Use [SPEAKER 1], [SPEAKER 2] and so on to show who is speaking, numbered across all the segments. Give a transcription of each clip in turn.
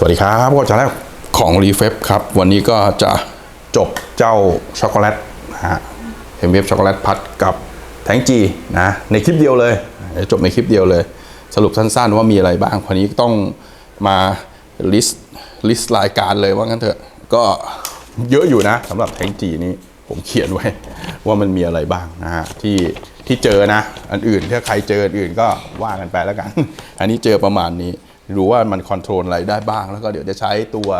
[SPEAKER 1] สวัสดีครับก็จะแรกของรีเฟบครับ วันนี้ก็จะจบเจ้าช็อกโกแลตนะฮะเอ็มเวฟช็อกโกแลตพัดกับแทงจีนะในคลิปเดียวเลยจบในคลิปเดียวเลย สรุปสั้นๆว่ามีอะไรบ้างวันนี้ต้องมาลิสต์ลิสต์รายการเลยว่างั้นเถอะก็เยอะอยู่นะสำหรับแทงจีนี้ผมเขียนไว้ว่ามันมีอะไรบ้างนะฮะที่ที่เจอนะ อันอื่นถ้าใครเจออันอื่นก็ว่ากันไปแล้วกัน อันนี้เจอประมาณนี้ รู้ว่ามันคอนโทรลอะไรได้บ้าง แล้วก็เดี๋ยวจะใช้ตัว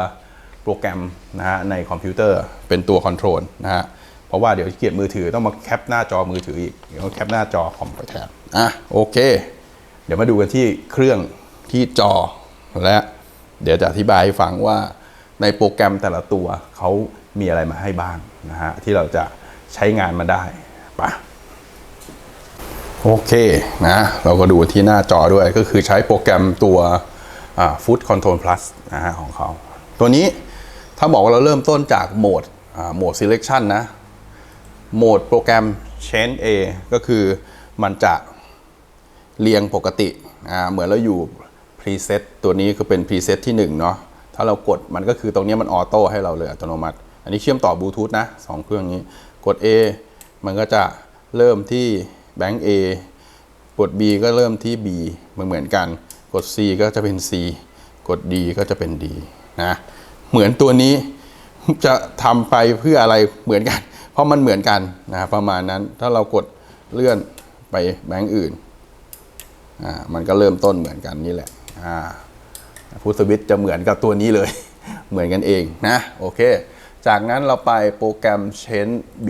[SPEAKER 1] โปรแกรมนะฮะในคอมพิวเตอร์เป็นตัวคอนโทรลนะฮะเพราะว่าเดี๋ยวเกียรมือถือต้องมาแคปหน้าจอมือถืออีกเดี๋ยวแคปหน้าจอคอมไปแทนอะโอเค เดี๋ยวมาดูกันที่เครื่องที่จอและเดี๋ยวจะอธิบายให้ฟังว่าในโปรแกรมแต่ละตัวเขามีอะไรมาให้บ้างนะฮะที่เราจะใช้งานมาได้ปะโอเคนะเราก็ดูที่หน้าจอด้วยก็คือใช้โปรแกรมตัว Food Control Plus นะฮะของเขาตัวนี้ถ้าบอกว่าเราเริ่มต้นจากโหมดโหมด selection นะ โหมดโปรแกรม Change A ก็คือมันจะเรียงปกติเหมือนเราอยู่ preset ตัวนี้คือเป็น preset ที่1เนาะถ้าเรากดมันก็คือตรงนี้มันออโต้ให้เราเลยอัตโนมัติ อันนี้เชื่อมต่อบลูทูธนะสองเครื่องนี้กด A มันก็จะเริ่มที่แบงค์ A กด B ก็เริ่มที่ B เหมือนเหมือนกัน กด C ก็จะเป็น C กด D ก็จะเป็น D นะ เหมือนตัวนี้จะทำไปเพื่ออะไรเหมือนกัน เพราะมันเหมือนกันนะประมาณนั้นถ้าเรากดเลื่อนไปแบงค์อื่นอ่ามันก็เริ่มต้นเหมือนกันนี่แหละอ่าฟูสวิตจะเหมือนกับตัวนี้เลย เหมือนกันเองนะโอเค จากนั้นเราไปโปรแกรม Change B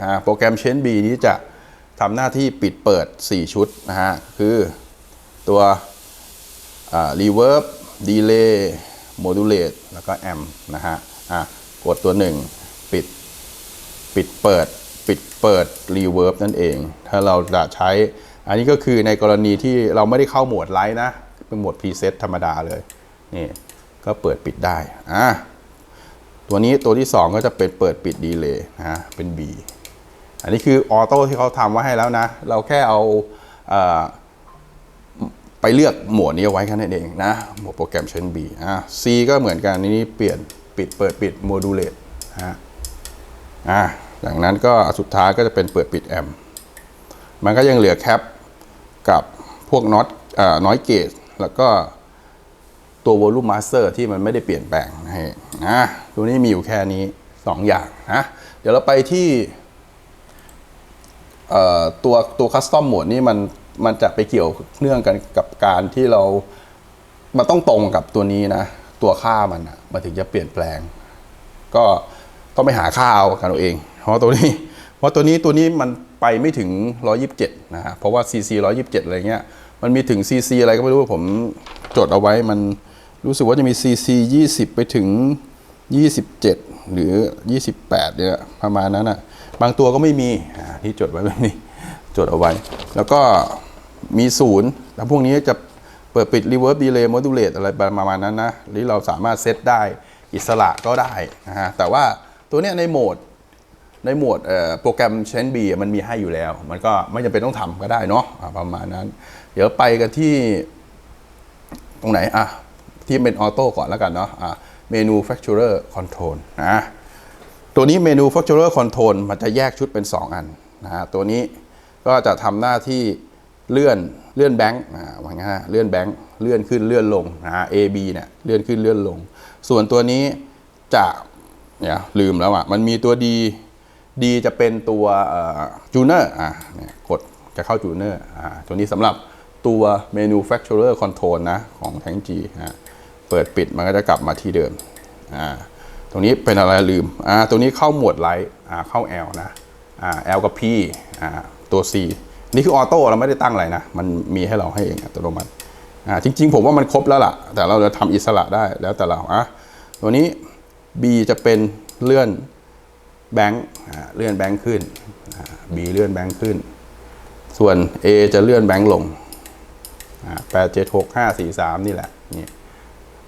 [SPEAKER 1] อ่าโปรแกรม Change B นี้จะทำหน้าที่ปิดเปิด 4 ชุดนะฮะคือตัว อ่า reverb delay modulate แล้วก็ amp นะฮะอะกดตัว 1 ปิด ปิดเปิด ปิดเปิด reverb นั่นเอง ถ้าเราจะใช้ อันนี้ก็คือในกรณีที่เราไม่ได้เข้าโหมดไลท์นะ เป็นโหมด preset ธรรมดาเลย นี่ก็เปิดปิดได้อะตัวนี้ตัวที่ 2 ก็จะเป็นเปิดปิดดีเลย์นะเป็น B อันนี้คือออโต้ที่เขาทำไว้ให้แล้วนะ เราแค่เอาเอ่อ ไปเลือกหมวดนี้เอาไว้แค่นั้นเองนะหมวดโปรแกรมเชน B อะ C ก็เหมือนกันนี่เปลี่ยนปิดเปิดปิดโมดูเลตฮะอะจากนั้นก็สุดท้ายก็จะเป็นเปิดปิดแอมมันก็ยังเหลือแคปกับพวกน็อตอ่าน้อยเกจแล้วก็ตัว Volume Master ที่มันไม่ได้เปลี่ยนแปลงให้นะตัวนี้มีอยู่แค่นี้ 2 อย่างนะเดี๋ยวเราไปที่เอ่อตัวตัวคัสตอมโหมดนี่มัน มันจะไปเกี่ยวเนื่องกันกับการที่เรา มันต้องตรงกับตัวนี้นะ ตัวค่ามันอะมันถึงจะเปลี่ยนแปลง ก็ต้องไปหาค่าเอากันเอาเอง เพราะตัวนี้ เพราะตัวนี้ตัวนี้มันไปไม่ถึง 127 นะฮะ เพราะว่า CC 127 อะไรเงี้ย มันมีถึง CC อะไรก็ไม่รู้ ผมจดเอาไว้ มันรู้สึกว่าจะมี CC 20 ไปถึง 27 หรือ 28 เนี่ยประมาณนั้นอะ บางตัวก็ไม่มีที่จดไว้แบบนี้ จดเอาไว้ แล้วก็ มีศูนย์แล้วพวกนี้จะเปิดปิด reverb delay modulate อะไรประมาณนั้นนะหรือเราสามารถเซตได้อิสระก็ได้นะฮะแต่ว่าตัวเนี้ยในโหมดในหมวดโปรแกรม Change B มันมีให้อยู่แล้ว มันก็ไม่จำเป็นต้องทำก็ได้เนาะประมาณนั้น เดี๋ยวไปกันที่ตรงไหนอะที่เป็นออโต้ก่อนแล้วกันเนาะอะ Manufacturer Control นะตัวนี้ Manufacturer Control มันจะแยกชุดเป็น 2 อันนะฮะตัวนี้ก็จะทำหน้าที่ เลื่อนเลื่อนแบงค์อ่าว่างั้นฮะเลื่อนแบงค์เลื่อนขึ้นเลื่อนลงนะฮะ A B เนี่ยเลื่อนขึ้นเลื่อนลง ส่วนตัวนี้จะเนี่ยลืมแล้วอะมันมีตัวดีดีจะเป็นตัวจูเนอร์อะเนี่ยกดจะเข้าจูเนอร์อ่าตัวนี้สำหรับตัว manufacturer control นะของ Tank G อะเปิดปิดมันก็จะกลับมาที่เดิมอ่าตรงนี้เป็นอะไรลืมอ่าตัวนี้เข้าหมวดไลท์อ่าเข้า L นะอ่า L กับ P อ่าตัว C นี่คือออโต้เราไม่ได้ตั้งอะไรนะ มันมีให้เราให้เองอัตโนมัติอ่าจริง ๆ ผมว่ามันครบแล้วล่ะ แต่เราจะทำอิสระได้แล้วแต่เราอะตัวนี้ B จะเป็นเลื่อนแบงค์อ่าเลื่อนแบงค์ขึ้น B เลื่อนแบงค์ขึ้น ส่วน A จะเลื่อนแบงค์ลงแปดเจ็ดหกห้าสี่สามนี่แหละนี่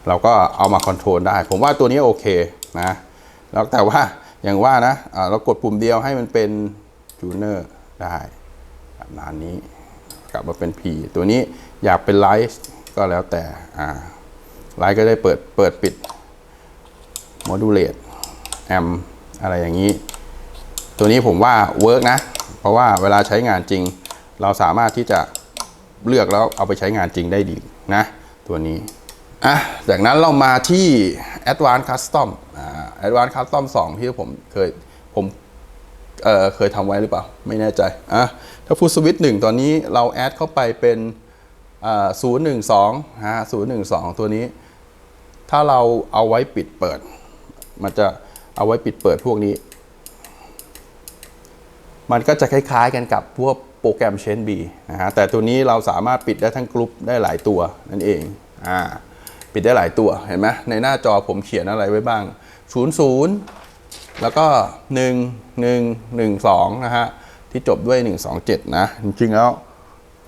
[SPEAKER 1] เราก็เอามาคอนโทรลได้ ผมว่าตัวนี้โอเคนะแล้วแต่ว่าอย่างว่านะอ่าเรากดปุ่มเดียวให้มันเป็นจูเนอร์ได้ ระมาณนี้กลับมาเป็น P ตัวนี้อยากเป็นไลท์ก็แล้วแต่อ่าไลท์ก็ได้เปิดเปิดปิด modulate แอมอะไรอย่างนี้ ตัวนี้ผมว่าเวิร์กนะ เพราะว่าเวลาใช้งานจริง เราสามารถที่จะเลือกแล้วเอาไปใช้งานจริงได้ดีนะ ตัวนี้อะจากนั้นเรามาที่ Advanced Custom อ่า Advanced Custom 2 ที่ผมเคยผม เเคยทำไว้หรือเปล่า ไม่แน่ใจอะถ้า Full Switch 1ตอนนี้เราแอดเข้าไปเป็นอ่า012ฮะ012ตัวนี้ ถ้าเราเอาไว้ปิดเปิด มันจะเอาไว้ปิดเปิดพวกนี้ มันก็จะคล้ายๆกันกับพวกโปรแกรม Chain B นะฮะแต่ตัวนี้เราสามารถปิดได้ทั้งกลุ่มได้หลายตัวนั่นเองอ่าปิดได้หลายตัวเห็นไหมในหน้าจอผมเขียนอะไรไว้บ้าง 00 แล้วก็ 1 1 1 2 นะฮะ ที่จบด้วย 127 นะ จริงๆแล้ว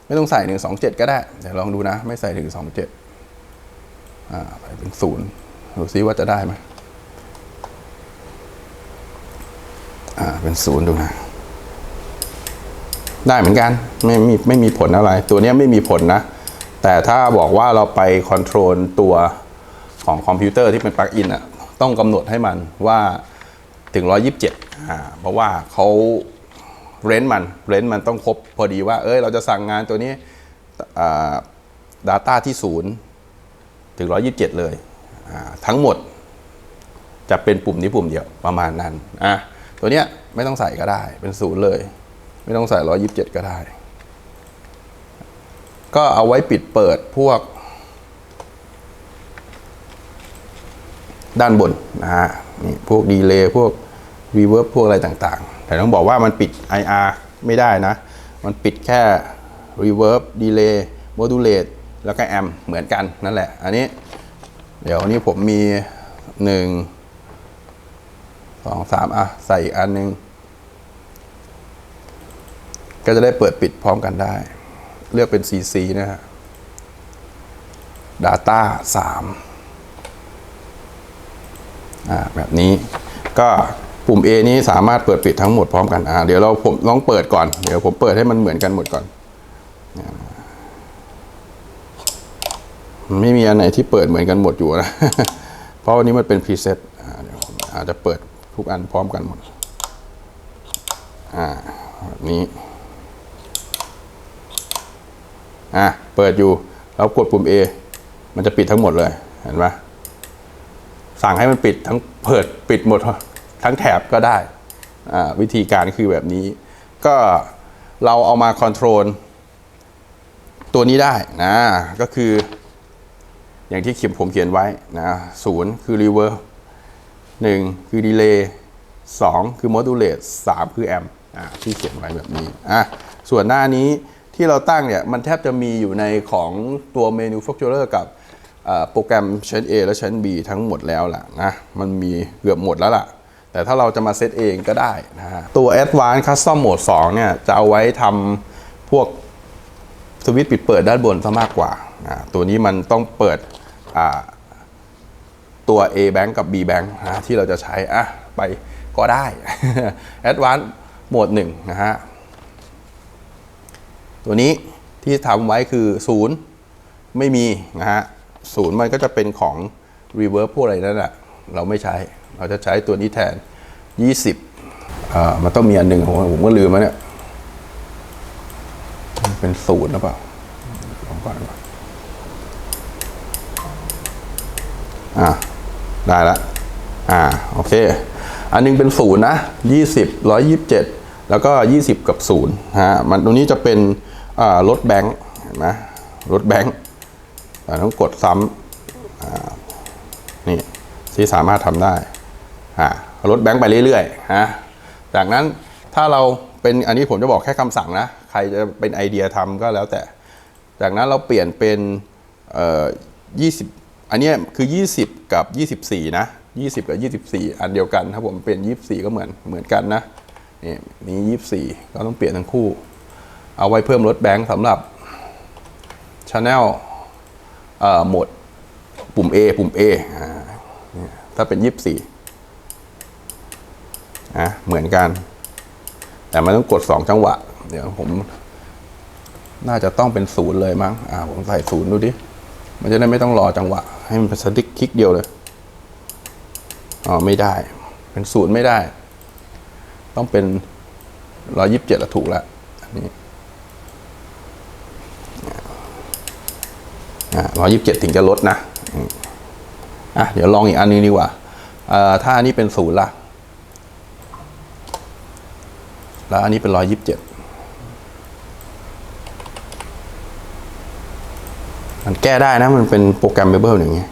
[SPEAKER 1] ไม่ต้องใส่ 127 ก็ได้ เดี๋ยวลองดูนะ ไม่ใส่127 อ่าไปเป็นศูนย์ดูซิว่าจะได้ไหมอ่าเป็นศูนย์ดูนะได้เหมือนกันไม่มีไม่มีผลอะไร ตัวนี้ไม่มีผลนะ แต่ถ้าบอกว่าเราไปคอนโทรลตัวของคอมพิวเตอร์ที่เป็นปลั๊กอินอะต้องกำหนดให้มันว่า ถึง 127อ่าเพราะว่าเขาเรนมันเรนมันต้องครบพอดีว่า เอ้ยเราจะสั่งงานตัวนี้อ่า Data ที่ศูนย์ถึง 127 เลยอ่าทั้งหมดจะเป็นปุ่มนี้ปุ่มเดียวประมาณนั้นอะตัวเนี้ยไม่ต้องใส่ก็ได้เป็นศูนย์เลย ไม่ต้องใส่ 127 ก็ได้ ก็เอาไว้ปิดเปิดพวก ด้านบนนะฮะ นี่พวกดีเลย์พวกรีเวิร์บพวกอะไรต่างๆ แต่ต้องบอกว่ามันปิด IR ไม่ได้นะ มันปิดแค่ Reverb Delay Modulate แล้วก็ Amp เหมือนกันนั่นแหละ อันนี้ เดี๋ยวนี้ผมมี 1 2 3 อะ ใส่อีกอันหนึง ก็จะได้เปิดปิดพร้อมกันได้ เลือกเป็น CC นะฮะ Data 3อ่า แบบนี้ ก็ปุ่ม A นี้สามารถเปิดปิดทั้งหมดพร้อมกันอ่าเดี๋ยวเราผมลองเปิดก่อน เดี๋ยวผมเปิดให้มันเหมือนกันหมดก่อน ไม่มีอันไหนที่เปิดเหมือนกันหมดอยู่นะ เพราะวันนี้มันเป็นพรีเซ็ตอ่าเดี๋ยวผมอาจจะเปิดทุกอันพร้อมกันหมด อ่าแบบนี้ อะ เปิดอยู่ แล้วกดปุ่ม A มันจะปิดทั้งหมดเลย เห็นไหม สั่งให้มันปิดทั้งเปิดปิดหมดทั้งแถบก็ได้วิธีการคือแบบนี้ ก็เราเอามาคอนโทรลตัวนี้ได้นะก็คืออย่างที่เขียนผมเขียนไว้นะศูนย์คือ reverb หนึ่งคือ delay สองคือ modulate สามคือ amp อ่าที่เขียนไว้แบบนี้อะส่วนหน้านี้ที่เราตั้งเนี่ย มันแทบจะมีอยู่ในของตัว manufacturer กับ โปรแกรมชั้น A และชั้น B ทั้งหมดแล้วล่ะนะมันมีเกือบหมดแล้วล่ะ แต่ถ้าเราจะมาเซตเองก็ได้นะฮะตัว Advanced Custom Mode 2เนี่ยจะเอาไว้ทำพวกสวิตช์ปิดเปิดด้านบนซะมากกว่าอ่าตัวนี้มันต้องเปิดตัว A bank กับ B bank นะที่เราจะใช้อะไปก็ได้ Advanced โหมดหนึ่งนะฮะ ตัวนี้ที่ทำไว้คือ 0 ไม่มีนะฮะ ศูนย์มันก็จะเป็นของ reverb พวกอะไรนั่นแหละเราไม่ใช้ เราจะใช้ตัวนี้แทน 20อ่ามันต้องมีอันหนึ่งผมผมก็ลืมแล้วเนี่ย เป็นศูนย์หรือเปล่าลองก่อนดีกว่าอ่าได้ละอ่าโอเค อันหนึงเป็นศูนย์นะยี่สิบร้อยยี่สิบเจ็ดแล้วก็ยี่สิบกับศูนย์ฮะมันตรงนี้จะเป็นอ่ารถแบงค์เห็นไหมรถแบงค์ ต้องกดซ้ำนี่ที่สามารถทำได้อ่ารถแบงค์ไปเรื่อยๆฮะจากนั้นถ้าเราเป็นอันนี้ผมจะบอกแค่คำสั่งนะ ใครจะเป็นไอเดียทำก็แล้วแต่ จากนั้นเราเปลี่ยนเป็นเอ่อ20อันนี้คือ 20 กับ 24 นะ 20 กับ 24 อันเดียวกัน ถ้าผมเป็น 24 ก็เหมือนเหมือนกันนะนี่นี้24 ก็ต้องเปลี่ยนทั้งคู่ เอาไว้เพิ่มรถแบงค์สำหรับ Channel โหมดปุ่ม A ปุ่ม A อ่าเนี่ยถ้าเป็น 24อะเหมือนกัน แต่มันต้องกด 2 จังหวะ เดี๋ยวผม น่าจะต้องเป็นศูนย์เลยมั้งอ่าผมใส่ศูนย์ดูดิ มันจะได้ไม่ต้องรอจังหวะ ให้มันเป็นสติ๊กคลิกเดียวเลย อ๋อ ไม่ได้ เป็นศูนย์ไม่ได้ ต้องเป็นร้อยิบเจ็ดละถูกแล้วอันนี้ ร้อยยิบเจ็ดถึงจะลดนะอะเดี๋ยวลองอีกอันนึงดีกว่าเอ่อถ้าอันนี้เป็นศูนย์ล่ะ แล้วอันนี้เป็นร้อยยิบเจ็ดมันแก้ได้นะมันเป็นโปรแกรมเบเบิลอย่างเงี้ย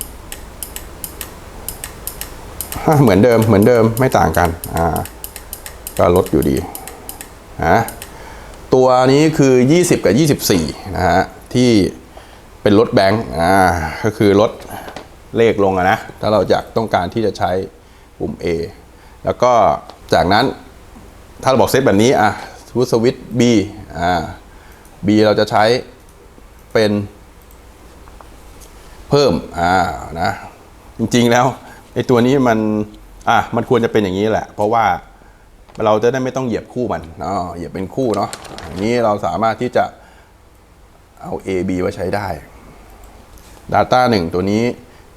[SPEAKER 1] เหมือนเดิมเหมือนเดิมไม่ต่างกัน อ่า ก็ลดอยู่ดีนะตัวนี้คือ 20 กับ 24 นะฮะ ที่ เป็นลดแบงค์อ่าก็คือลดเลขลงอะนะ ถ้าเราอยากต้องการที่จะใช้ปุ่ม A แล้วก็จากนั้นถ้าเราบอกเซตแบบนี้อะทูสวิต B อ่า B เราจะใช้เป็นเพิ่มอ่านะจริงๆแล้วไอ้ตัวนี้มันอะมันควรจะเป็นอย่างนี้แหละ เพราะว่าเราจะได้ไม่ต้องเหยียบคู่มันเนาะเหยียบเป็นคู่เนาะอย่างนี้เราสามารถที่จะเอา A B มาใช้ได้ Data 1 ตัวนี้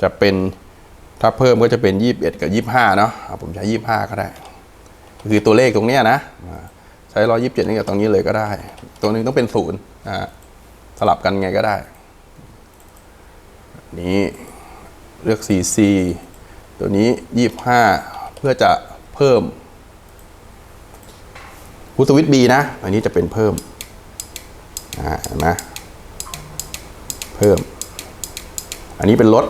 [SPEAKER 1] จะเป็นถ้าเพิ่มก็จะเป็น 21 กับ 25 เนาะอะผมใช้ 25 ก็ได้ คือตัวเลขตรงเนี้ยนะอ่าใช้127นี่กับตรงนี้เลยก็ได้ ตัวนึงต้องเป็นศูนย์สลับกันไงก็ได้ นี้เลือก CC ตัวนี้ 25 เพื่อจะเพิ่มพุทธวิทย์ B นะ อันนี้จะเป็นเพิ่ม อ่าเห็นไหมเพิ่ม อันนี้เป็นลด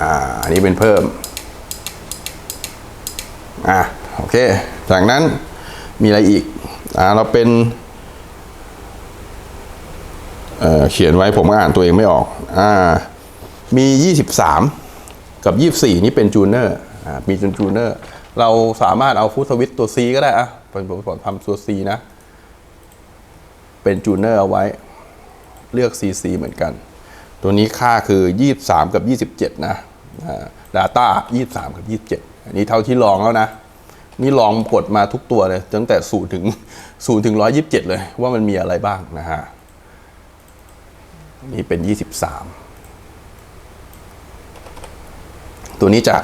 [SPEAKER 1] อ่าอันนี้เป็นเพิ่มอ่าโอเค จากนั้นมีอะไรอีกอ่าเราเป็นเอ่อเขียนไว้ผมก็อ่านตัวเองไม่ออกอ่ามี 23 กับ 24 นี่เป็นจูเนอร์อ่ามีจนจูเนอร์เราสามารถเอาฟุตสวิตตัว C ก็ได้อะเป็นผมผมทำตัว C นะ เป็นจูเนอร์เอาไว้ เลือก CC เหมือนกัน ตัวนี้ค่าคือ 23 กับ 27 นะอ่า Data 23 กับ 27 อันนี้เท่าที่ลองแล้วนะ นี่ลองกดมาทุกตัวเลยตั้งแต่0ถึง0ถึง 127 เลย ว่ามันมีอะไรบ้างนะฮะนี่เป็น 23 ตัวนี้จะ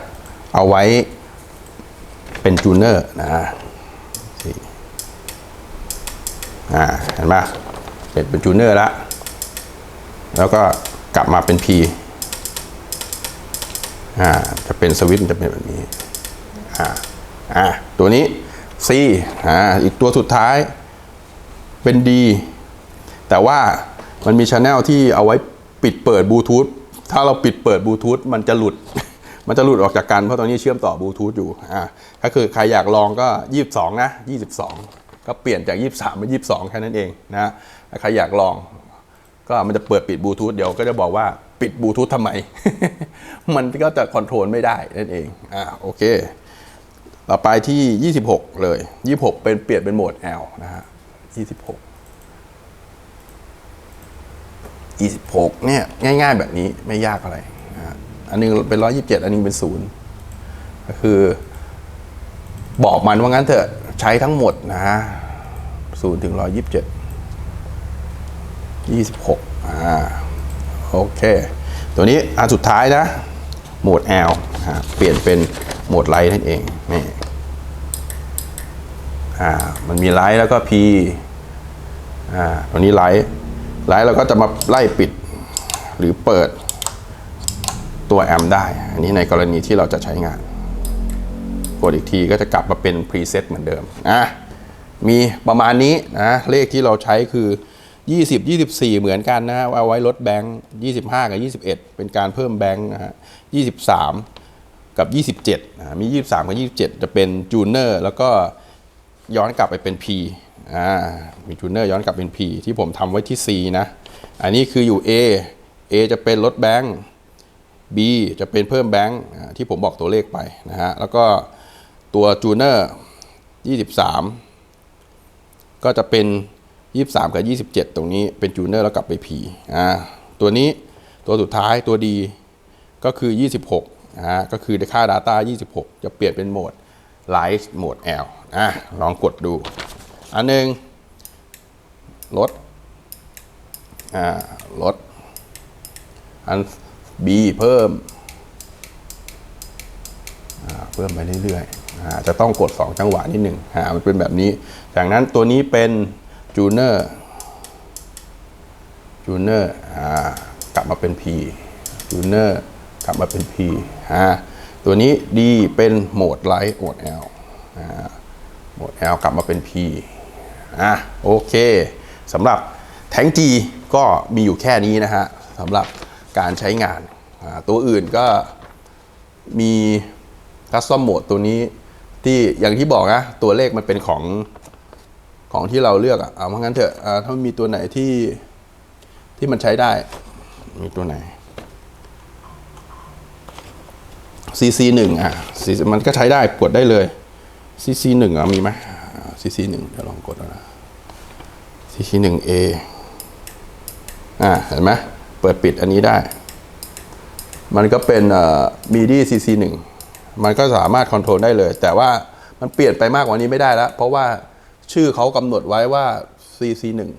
[SPEAKER 1] เอาไว้เป็นจูเนอร์นะอ่า เห็นไหมเป็นเป็นจูเนอร์แล้ว แล้วก็กลับมาเป็น P อ่าจะเป็นสวิตช์มันจะเป็นแบบนี้อ่าอ่าตัวนี้ C อ่าอีกตัวสุดท้ายเป็น D แต่ว่ามันมีช anel ที่เอาไว้ปิดเปิดบลูทูธถ้าเราปิดเปิดบลูทูธมันจะหลุด มันจะหลุดออกจากกันเพราะตอนนี้เชื่อมต่อบลูทูธอยู่อ่าถ้าคือใครอยากลองก็ 22 นะ 22 ก็เปลี่ยนจาก 23 เป็น 22 แค่นั้นเองนะใครอยากลอง ก็มันจะเปิดปิดบลูทูธเดี๋ยวก็จะบอกว่าปิดบลูทูธทำไม มันก็จะคอนโทรลไม่ได้นั่นเองอ่าโอเค ต่อไปที่ 26 เลย 26 เป็นเปลี่ยนเป็นโหมด L นะฮะ26 26เนี่ยง่าย ๆ แบบนี้ไม่ยากอะไรนะอันหนึงเป็น 127 อันหนึงเป็น0ก็คือ บอกมันว่างั้นเถอะใช้ทั้งหมดนะฮะ0ถึง 127 26อ่าโอเค ตัวนี้อันสุดท้ายนะ โหมด L ฮะเปลี่ยนเป็นโหมดไลท์นั่นเองนี่อ่ามันมีไลท์แล้วก็ P อ่าตัวนี้ไลท์ไลท์เราก็จะมาไล่ปิดหรือเปิดตัวแอมได้ อันนี้ในกรณีที่เราจะใช้งาน กดอีกทีก็จะกลับมาเป็นพรีเซตเหมือนเดิมอะมีประมาณนี้นะเลขที่เราใช้คือ 20 24 เหมือนกันนะเอาไว้ลดแบงค์25 กับ 21 เป็นการเพิ่มแบงค์นะฮะ23 กับ 27นะมี 23 กับ 27 จะเป็นจูเนอร์แล้วก็ย้อนกลับไปเป็น P อ่ามีจูเนอร์ย้อนกลับเป็น P ที่ผมทำไว้ที่ C นะ อันนี้คืออยู่ A A จะเป็นลดแบงค์ B จะเป็นเพิ่มแบงค์ที่ผมบอกตัวเลขไปนะฮะแล้วก็ตัวจูเนอร์23 ก็จะเป็น 23 กับ 27 ตรงนี้เป็นจูเนอร์แล้วกลับไป P อ่าตัวนี้ตัวสุดท้ายตัวดีก็คือ 26อ่าก็คือค่า Data 26 จะเปลี่ยนเป็นโหมด Light โหมด L อะลองกดดู อันหนึ่งลดอ่าลดอัน B เพิ่มอ่าเพิ่มไปเรื่อยๆอ่าจะต้องกด 2 จังหวะนิดหนึ่งอ่ามันเป็นแบบนี้ จากนั้นตัวนี้เป็น จูเนอร์จูเนอร์อ่ากลับมาเป็น P จูเนอร์กลับมาเป็น P อ่าตัวนี้ D เป็นโหมดไลท์โหมด L อ่าโหมด L กลับมาเป็น P อะโอเคสำหรับแทง G ก็มีอยู่แค่นี้นะฮะสำหรับการใช้งานาตัวอื่นก็มีคัสตอมโหมดตัวนี้ที่อย่างที่บอกนะตัวเลขมันเป็นของ ของที่เราเลือกอะเอาเพราะงั้นเถอะอ่าถ้ามีตัวไหนที่ที่มันใช้ได้ มีตัวไหน CC หนึ่งอะ CC มันก็ใช้ได้กดได้เลย CC หนึ่งอะมีไหม CC หนึ่งเดี๋ยวลองกดนะ CC หนึ่ง A อ่าเห็นไหมเปิดปิดอันนี้ได้ มันก็เป็นมีดี CC หนึ่งมันก็สามารถคอนโทรลได้เลย แต่ว่ามันเปลี่ยนไปมากกว่านี้ไม่ได้แล้ว เพราะว่า ชื่อเขากำหนดไว้ว่า CC หนึ่ง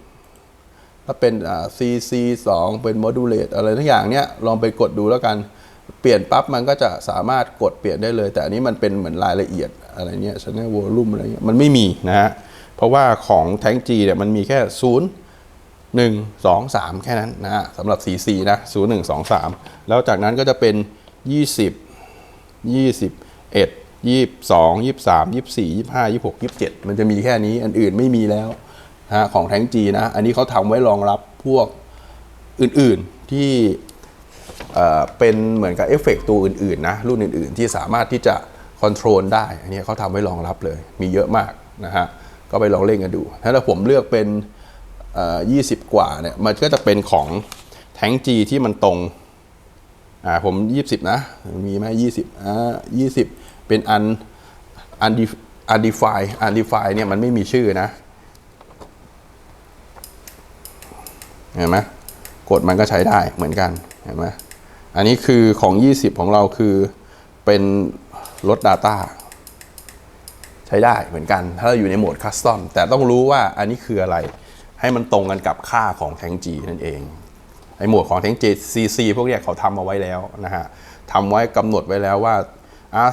[SPEAKER 1] ถ้าเป็น CC 2เป็น modulate อะไรทั้งอย่างเนี้ยลองไปกดดูแล้วกัน เปลี่ยนปั๊บมันก็จะสามารถกดเปลี่ยนได้เลย แต่อันนี้มันเป็นเหมือนรายละเอียดอะไรเนี้ย channel volume อะไรเงี้ยมันไม่มีนะฮะ เพราะว่าของ Tank G เนี่ยมันมีแค่ 0 1 2 3 แค่นั้นนะฮะสำหรับ CC นะ 0 1 2 3 แล้วจากนั้นก็จะเป็น 20 21 22 23 24 25 26 27มันจะมีแค่นี้อันอื่นไม่มีแล้วฮะของแท้งจีนะ อันนี้เขาทำไว้รองรับพวกอื่นๆที่เป็นเหมือนกับเอฟเฟกต์ตัวอื่นๆนะรุ่นอื่นๆ ที่สามารถที่จะคอนโทรลได้ อันนี้เขาทำไว้รองรับเลย มีเยอะมากนะฮะก็ไปลองเล่นกันดู ถ้าผมเลือกเป็นเอ่อ20 กว่าเนี่ยมันก็จะเป็นของแท้งจีที่มันตรงอ่าผมยี่สิบนะ มีไหมยี่สิบอ่ายี่สิบ เป็นอันอันดีอันดีไฟอันดีไฟเนี่ยมันไม่มีชื่อนะ เห็นไหมกดมันก็ใช้ได้เหมือนกันเห็นไหมอันนี้คือของ 20 ของเราคือเป็นลด Data ใช้ได้เหมือนกัน ถ้าเราอยู่ในโหมดคัสตอมแต่ต้องรู้ว่าอันนี้คืออะไร ให้มันตรงกันกับค่าของแทงจีนั่นเอง ไอหมวดของ Tank CC พวกเนี้ยเขาทำเอาไว้แล้วนะฮะทำไว้กำหนดไว้แล้วว่าอะ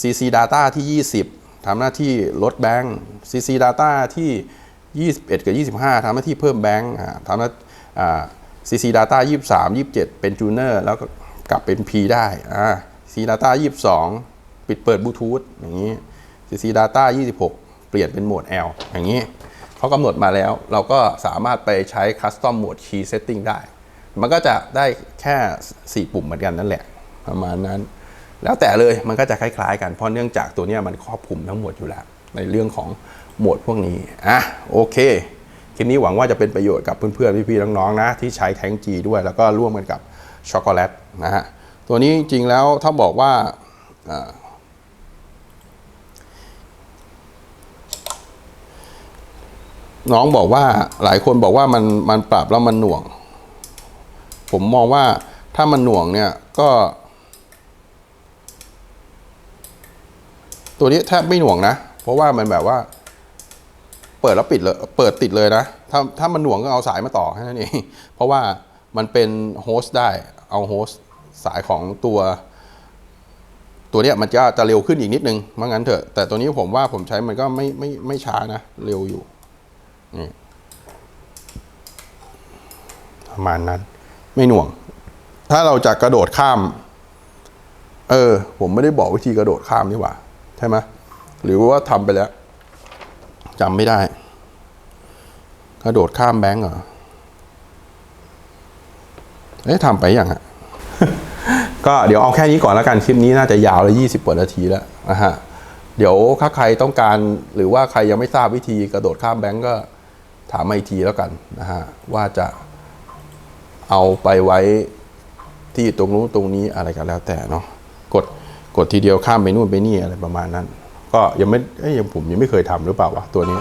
[SPEAKER 1] CC Data ที่ 20ทำหน้าที่ลดแบงค์ CC Data ที่ 21 กับ 25ทำหน้าที่เพิ่มแบงค์ทำหน้า CC Data 23 27 เป็นจูเนอร์แล้วก็กลับเป็น P ได้อ่า CC Data 22 ปิดเปิดบลูทูธอย่างนี้ CC Data 26 เปลี่ยนเป็นโหมด L อย่างนี้เขากำหนดมาแล้วเราก็สามารถไปใช้ Custom Mode Key Setting ได้ มันก็จะได้แค่ 4 ปุ่มเหมือนกันนั่นแหละ ประมาณนั้น แล้วแต่เลยมันก็จะคล้ายๆ กันเพราะเนื่องจากตัวนี้มันครอบคลุมทั้งหมดอยู่แล้ว ในเรื่องของหมวดพวกนี้อะโอเคคลิปนี้หวังว่าจะเป็นประโยชน์กับเพื่อนๆพี่ๆน้องๆนะที่ใช้แทงจีด้วย แล้วก็ร่วมกันกับช็อกโกแลตนะฮะตัวนี้จริงๆแล้วถ้าบอกว่าอ่าน้องบอกว่าหลายคนบอกว่ามันมันปรับแล้วมันหน่วง ผมมองว่าถ้ามันหน่วงเนี่ยก็ ตัวนี้แทบไม่หน่วงนะ เพราะว่ามันแบบว่า เปิดแล้วปิดเลย เปิดติดเลยนะ ถ้าถ้ามันหน่วงก็เอาสายมาต่อแค่นั้นเอง เพราะว่ามันเป็นโฮสต์ได้ เอาโฮสต์สายของตัว ตัวเนี้ยมันจะจะเร็วขึ้นอีกนิดนึงว่างั้นเถอะ แต่ตัวนี้ผมว่าผมใช้มันก็ไม่ไม่ไม่ช้านะ เร็วอยู่ นี่ประมาณนั้น ไม่หน่วง ถ้าเราจะกระโดดข้าม เออ ผมไม่ได้บอกวิธีกระโดดข้ามนี่หว่า ใช่ไหมหรือว่าทำไปแล้วจำไม่ได้ กระโดดข้ามแบงก์เหรอเอ๊ะทำไปยังอะก็เดี๋ยวเอาแค่นี้ก่อนแล้วกันคลิปนี้น่าจะยาวเลยยี่สิบกว่านาทีแล้วนะฮะเดี๋ยวถ้าใครต้องการหรือว่าใครยังไม่ทราบวิธีกระโดดข้ามแบงก์ก็ถามมาอีกทีแล้วกันนะฮะว่าจะเอาไปไว้ที่ตรงนู้นตรงนี้อะไรกันแล้วแต่เนาะกด กดทีเดียวข้ามไปนู่นไปนี่อะไรประมาณนั้น ก็ยังไม่ยังผมยังไม่เคยทำหรือเปล่าวะตัวนี้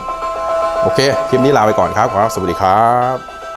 [SPEAKER 1] โอเค คลิปนี้ลาไปก่อนครับขอสวัสดีครับ